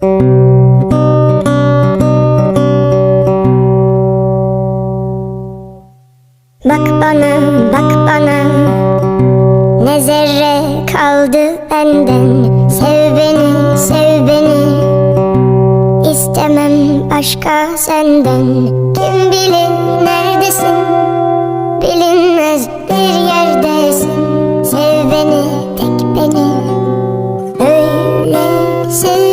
Bak bana, bak bana. Ne zerre kaldı benden. Sev beni, sev beni. İstemem başka senden. Kim bilir neredesin? Bilinmez bir yerdesin. Sev beni, tek beni. Öyle sev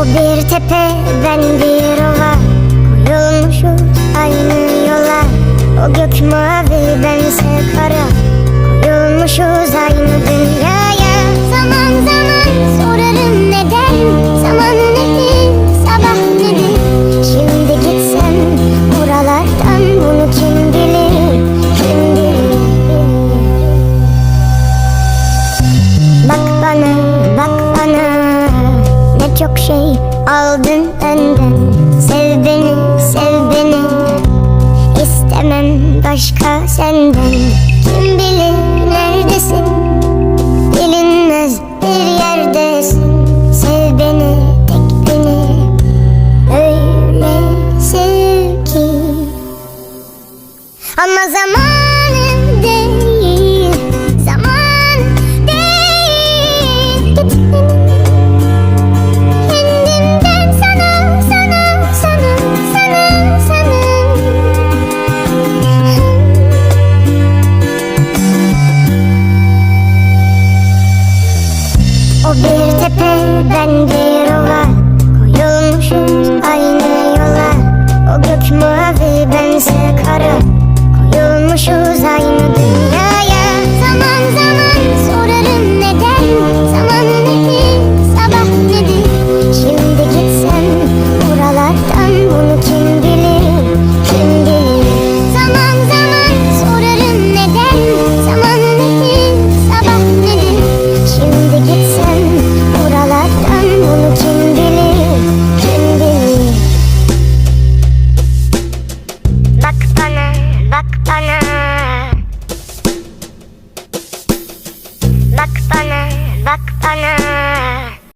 O bir tepe, ben bir ova Koyulmuşuz aynı yola. O gök mavi, bense kara. Koyulmuşuz aynı dünyaya. Zaman zaman sorarım neden? Zaman nedir, sabah nedir? Şimdi gitsem buralardan Bunu kim bilir, kim bilir. Bak bana, bak bana. Ne çok şey aldın benden Sev beni, sev beni. İstemem başka senden. Kim bilir neredesin? Bilinmez bir yerdesin. Sev beni, tek beni. Öyle sev ki. Ama zaman dangere sana